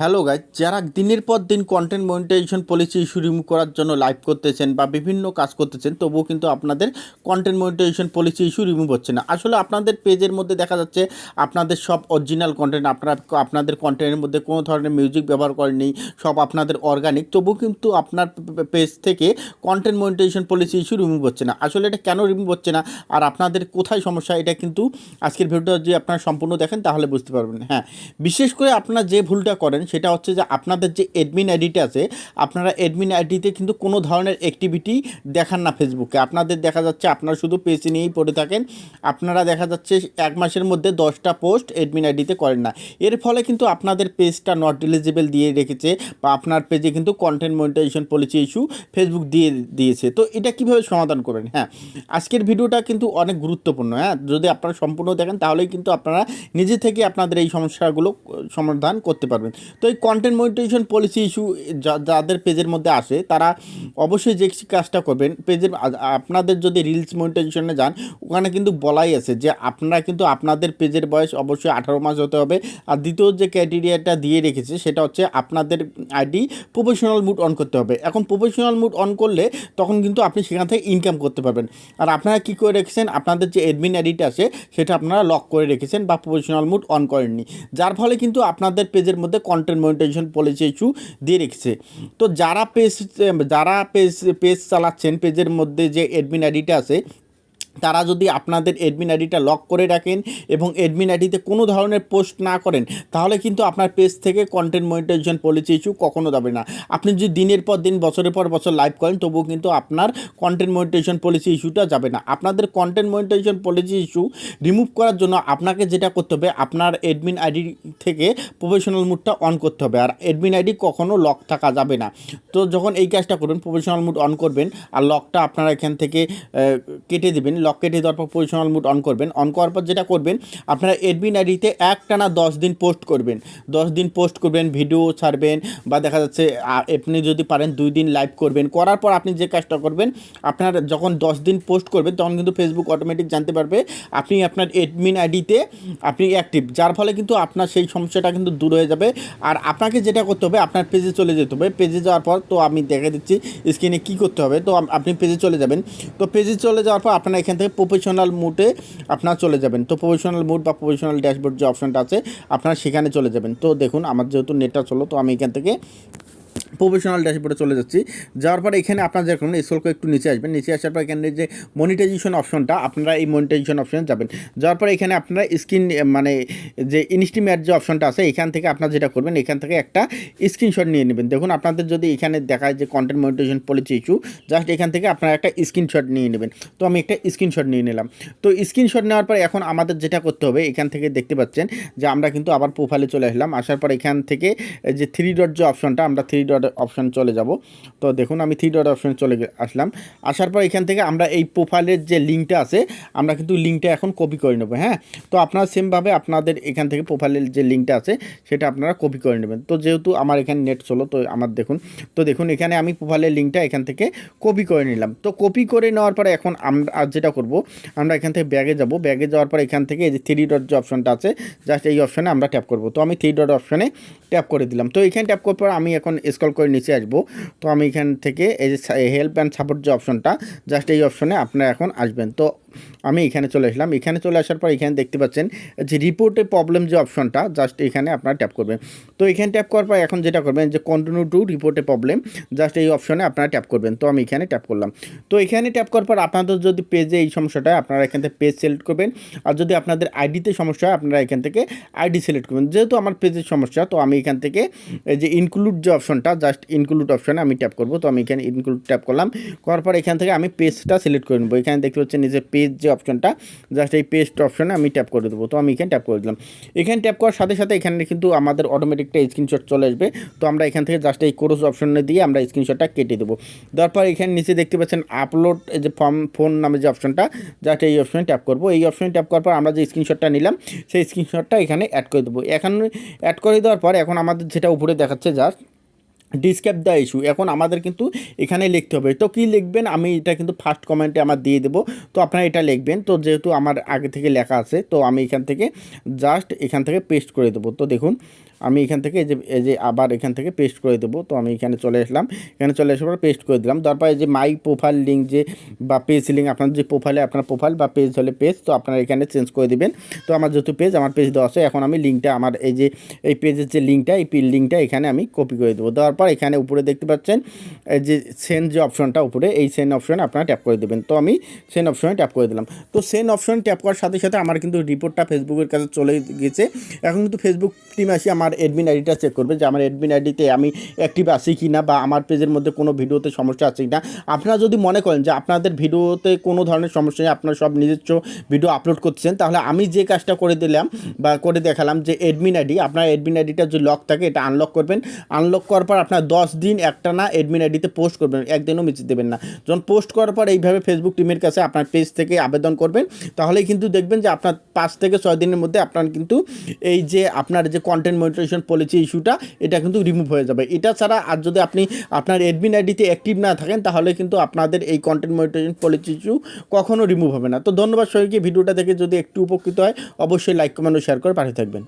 Hello guys, যারা দিনের পর দিন content monetization policy issue remove করার জন্য লাইভ করতেছেন বা বিভিন্ন কাজ করতেছেন, তবুও কিন্তু আপনাদের content monetization policy issue remove হচ্ছে না। আসলে আপনাদের পেজের মধ্যে দেখা যাচ্ছে আপনাদের সব অরিজিনাল কন্টেন্ট আপনারা আপনাদের কন্টেন্টের মধ্যে কোনো ধরনের মিউজিক ব্যবহার করেননি, সব আপনাদের অর্গানিক তবুও কিন্তু আপনার পেজ থেকে content monetization policy issue remove হচ্ছে না। আসলে এটা কেন রিমুভ হচ্ছে না আর আপনাদের কোথায় সমস্যা, এটা কিন্তু আজকের ভিডিওটা যদি আপনারা সম্পূর্ণ দেখেন তাহলে বুঝতে পারবেন। হ্যাঁ বিশেষ করে আপনারা যে ভুলটা করেন সেটা হচ্ছে যে আপনাদের যে অ্যাডমিন আইডিটা আছে, আপনারা অ্যাডমিন আইডিতে কিন্তু কোনো ধরনের অ্যাক্টিভিটি দেখান না ফেসবুকে আপনাদের দেখা যাচ্ছে আপনারা শুধু পেজ নিয়েই পড়ে থাকেন, আপনারা দেখা যাচ্ছে এক মাসের মধ্যে দশটা পোস্ট অ্যাডমিন আইডিতে করেন না। এর ফলে কিন্তু আপনাদের পেজটা নট এলিজিবল দিয়ে রেখেছে বা আপনার পেজে কিন্তু content monetization policy issue Facebook দিয়ে দিয়েছে। তো এটা কীভাবে সমাধান করবেন? হ্যাঁ আজকের ভিডিওটা কিন্তু অনেক গুরুত্বপূর্ণ। হ্যাঁ যদি আপনারা সম্পূর্ণ দেখেন তাহলেই কিন্তু আপনারা নিজে থেকে আপনাদের এই সমস্যাগুলো সমাধান করতে পারবেন। তো এই কন্টেন্ট মনিটাইজেশন পলিসি ইস্যু যাদের পেজের মধ্যে আসে, তারা অবশ্যই যে কাজটা করবেন পেজের আপনাদের যদি রিলস মনিটাইজেশনে যান, ওখানে কিন্তু বলাই আছে যে আপনারা কিন্তু আপনাদের পেজের বয়স অবশ্যই আঠারো মাস হতে হবে। আর দ্বিতীয় যে ক্রাইটেরিয়াটা দিয়ে রেখেছে, সেটা হচ্ছে আপনাদের আইডি প্রফেশনাল মুড অন করতে হবে। এখন প্রফেশনাল মুড অন করলে তখন কিন্তু আপনি সেখান থেকে ইনকাম করতে পারবেন। আর আপনারা কী করে রেখেছেন, আপনাদের যে অ্যাডমিন আইডিটা আছে, সেটা আপনারা লক করে রেখেছেন বা প্রফেশনাল মুড অন করেননি। যার ফলে কিন্তু আপনাদের পেজের মধ্যে কন্টেন্ট মনিটাইজেশন পলিসি ইস্যু দিয়ে রেখেছে। তো যারা পেজ যারা পেজ পেজ চালাচ্ছেন পেজের মধ্যে যে অ্যাডমিন আইডিটা আছে তারা যদি আপনাদের অ্যাডমিন আইডিটা লক করে রাখেন এবং অ্যাডমিন আইডিতে কোনো ধরনের পোস্ট না করেন, তাহলে কিন্তু আপনার পেজ থেকে কন্টেন্ট মনিটাইজেশন পলিসি ইস্যু কখনো যাবে না। আপনি যদি দিনের পর দিন, বছরের পর বছর লাইভ করেন, তবুও কিন্তু আপনার কন্টেন্ট মনিটাইজেশন পলিসি ইস্যুটা যাবে না। আপনাদের content monetization policy issue remove করার জন্য আপনাকে যেটা করতে হবে, আপনার অ্যাডমিন আইডি থেকে প্রফেশনাল মুডটা অন করতে হবে। আর অ্যাডমিন আইডি কখনো লক থাকা যাবে না। তো যখন এই কাজটা করবেন প্রফেশনাল মুড অন করবেন, আর লকটা আপনারা এখান থেকে কেটে দেবেন। লক কেটে দেওয়ার পর পজিশনাল মুড অন করবেন। অন করার পর যেটা করবেন, আপনারা এডমিন আইডিতে এক টানা দশ দিন পোস্ট করবেন। দশ দিন পোস্ট করবেন ভিডিও ছাড়বেন বা দেখা যাচ্ছে আপনি যদি পারেন দুই দিন লাইভ করবেন। করার পর আপনি যে কাজটা করবেন, আপনার যখন দশ দিন পোস্ট করবেন, তখন কিন্তু ফেসবুক অটোমেটিক জানতে পারবে আপনি আপনার এডমিন আইডিতে আপনি অ্যাক্টিভ যার ফলে কিন্তু আপনার সেই সমস্যাটা কিন্তু দূর হয়ে যাবে। আর আপনাকে যেটা করতে হবে, আপনার পেজে চলে যেতে হবে। পেজে যাওয়ার পর, তো আমি দেখে দিচ্ছি স্ক্রিনে কী করতে হবে, তো আপনি পেজে চলে যাবেন। তো পেজে চলে যাওয়ার পর আপনারা এখান থেকে প্রফেশনাল মুডে আপনারা চলে যাবেন। তো প্রফেশনাল মুড বা প্রফেশনাল ড্যাশবোর্ড যে অপশনটা আছে, আপনারা সেখানে চলে যাবেন। তো দেখুন, আমার যেহেতু নেটটা চলো তো আমি এখান থেকে প্রফেশনাল ড্যাশবোর্ডে চলে যাচ্ছি। যাওয়ার পরে এখানে আপনারা যখন স্কুল করে একটু নিচে আসবেন। নিচে আসার পর এখানে যে মনিটাইজেশন অপশনটা আপনারা এই মনিটাইজেশন অপশনে যাবেন। যাওয়ার পরে এখানে আপনারা স্ক্রিন মানে যে ইনস্টিমেট যে অপশনটা আছে, এখান থেকে আপনারা যেটা করবেন, এখান থেকে একটা স্ক্রিনশট নিয়ে নেবেন। দেখুন, আপনাদের যদি এখানে দেখায় যে content monetization policy issue just এখান থেকে আপনারা একটা স্ক্রিনশট নিয়ে নেবেন। তো আমি একটা স্ক্রিনশট নিয়ে নিলাম। তো স্ক্রিনশট নেওয়ার পর এখন আমাদের যেটা করতে হবে, এখান থেকে দেখতে পাচ্ছেন যে আমরা কিন্তু আবার প্রোফাইলে চলে আসলাম। আসার পর এখান থেকে যে থ্রি ডট যে অপশনটা আমরা থ্রি ডট অপশান চলে যাব। তো দেখুন, আমি থ্রি ডট অপশান চলে আসলাম। আসার পর এখান থেকে আমরা এই প্রোফাইলের যে লিঙ্কটা আছে, আমরা কিন্তু লিঙ্কটা এখন কপি করে নেব হ্যাঁ? তো আপনারা সেমভাবে আপনাদের এখান থেকে প্রোফাইলের যে লিঙ্কটা আছে, সেটা আপনারা কপি করে নেবেন। তো যেহেতু আমার এখানে নেট চলো তো আমার দেখুন, তো দেখুন, এখানে আমি প্রোফাইলের লিঙ্কটা এখান থেকে কপি করে নিলাম। তো কপি করে নেওয়ার পরে এখন আমরা যেটা করব, আমরা এখান থেকে ব্যাগে যাব। ব্যাগে যাওয়ার পর এখান থেকে এই যে থ্রি ডট যে অপশনটা আছে জাস্ট এই অপশানে আমরা ট্যাপ করব। তো আমি থ্রি ডট অপশানে ট্যাপ করে দিলাম। তো এখানে ট্যাপ করার পর আমি এখন স্কল করে নিচে আসব। তো আমি এখান থেকে এই যে হেল্প অ্যান্ড সাপোর্ট যে অপশনটা জাস্ট এই অপশনে আপনারা এখন আসবেন। তো আমি এখানে চলে আসলাম। এখানে চলে আসার পর এখানে দেখতে পাচ্ছেন যে রিপোর্টে প্রবলেম যে অপশনটা জাস্ট এখানে আপনারা ট্যাপ করবেন। তো এখানে ট্যাপ করার পর এখন যেটা করবেন যে কন্টিনিউ টু রিপোর্টে প্রবলেম জাস্ট এই অপশনে আপনারা ট্যাপ করবেন। তো আমি এখানে ট্যাপ করলাম। তো এখানে ট্যাপ করার পর আপনাদের যদি পেজে এই সমস্যাটা, আপনারা এখান থেকে পেজ সিলেক্ট করবেন। আর যদি আপনাদের আইডিতে সমস্যা হয়, আপনারা এখান থেকে আইডি সিলেক্ট করবেন। যেহেতু আমার পেজের সমস্যা, তো আমি এখান থেকে যে ইনক্লুড যে অপশনটা জাস্ট ইনক্লুড অপশনে আমি ট্যাপ করব। তো আমি এখানে ইনক্লুড ট্যাপ করলাম। করার পর এখান থেকে আমি পেজটা সিলেক্ট করে নেব। এখানে দেখতে হচ্ছে নিজের পেজ যে অপশনটা জাস্ট এই পেস্ট অপশনে আমি ট্যাপ করে দেবো। তো আমি এখানে ট্যাপ করে দিলাম। এখানে ট্যাপ করার সাথে সাথে এখানে কিন্তু আমাদের অটোমেটিকটা স্ক্রিনশট চলে আসবে। তো আমরা এখান থেকে জাস্ট এই কোর্স অপশনে দিয়ে আমরা স্ক্রিনশটটা কেটে দেবো। তারপর এখানে নিচে দেখতে পাচ্ছেন আপলোড যে ফর্ম ফোন নামে যে অপশনটা জাস্ট এই অপশনে ট্যাপ করব। এই অপশনে ট্যাপ করার পর আমরা যে স্ক্রিনশটটা নিলাম, সেই স্ক্রিনশটটা এখানে অ্যাড করে দেবো। এখানে অ্যাড করে দেওয়ার পর এখন আমাদের যেটা উপরে দেখাচ্ছে জাস্ট ডিসক্রাইব দ্য ইস্যু এখন আমাদের কিন্তু এখানে লিখতে হবে। তো কি লিখবেন? আমি এটা কিন্তু ফার্স্ট কমেন্টে আমার দিয়ে দেবো। তো আপনারা এটা লিখবেন। তো যেহেতু আমার আগে থেকে লেখা আছে, তো আমি এখান থেকে জাস্ট এখান থেকে পেস্ট করে দেবো। তো দেখুন আমি এখান থেকে এই যে এই যে আবার এখান থেকে পেস্ট করে দেবো। তো আমি এখানে চলে আসলাম। এখানে চলে আসার পর পেস্ট করে দিলাম। তারপর এই যে মাই প্রোফাইল লিঙ্ক যে, বা পেজ লিঙ্ক আপনার যে প্রোফাইলে আপনার প্রোফাইল বা পেজ হলে পেজ তো আপনারা এখানে চেঞ্জ করে দেবেন। তো আমার যেহেতু পেজ আমার পেজ দেওয়া আছে, এখন আমি লিঙ্কটা আমার এই যে, এই পেজের যে লিঙ্কটা এই লিঙ্কটা এখানে আমি কপি করে দেবো। দেওয়ার পর এখানে উপরে দেখতে পাচ্ছেন যে সেন্ড যে অপশনটা উপরে, এই সেন্ড অপশন আপনারা ট্যাপ করে দেবেন। তো আমি সেন্ড অপশনে ট্যাপ করে দিলাম। তো সেন্ড অপশন ট্যাপ করার সাথে সাথে আমার কিন্তু রিপোর্টটা ফেসবুকের কাছে চলে গেছে। এখন কিন্তু ফেসবুক টিম আসি, আমার অ্যাডমিন আইডিটা চেক করবে যে আমার অ্যাডমিন আইডিতে আমি অ্যাক্টিভ আছি কি না বা আমার পেজের মধ্যে কোনো ভিডিওতে সমস্যা আছে কি না আপনারা যদি মনে করেন যে আপনাদের ভিডিওতে কোনো ধরনের সমস্যা নেই, আপনারা সব নিজস্ব ভিডিও আপলোড করছেন তাহলে আমি যে কাজটা করে দিলাম বা করে দেখালাম যে অ্যাডমিন আইডি আপনার অ্যাডমিন আইডিটা যে লক থাকে, এটা আনলক করবেন। আনলক করার পর আপনার দশ দিন একটা না অ্যাডমিন আইডিতে পোস্ট করবেন, একদিনও মিস দেবেন না। যখন পোস্ট করার পর এইভাবে ফেসবুক টিমের কাছে আপনার পেজ থেকে আবেদন করবেন, তাহলেই কিন্তু দেখবেন যে আপনার পাঁচ থেকে ছয় দিনের মধ্যে আপনার কিন্তু এই যে আপনার যে কন্টেন্ট মনিটরেশন পলিসি ইস্যুটা এটা কিন্তু রিমুভ হয়ে যাবে। এটা ছাড়া আর যদি আপনি আপনার অ্যাডমিন আইডিতে অ্যাক্টিভ না থাকেন, তাহলে কিন্তু আপনাদের এই কন্টেন্ট মনিটাইজেশন পলিসি ইস্যু কখনো রিমুভ হবে না। তো ধন্যবাদ সবাইকে। ভিডিওটা দেখে যদি একটু উপকৃত হয়, অবশ্যই লাইক কমেন্ট ও শেয়ার করে পাঠিয়ে থাকবেন।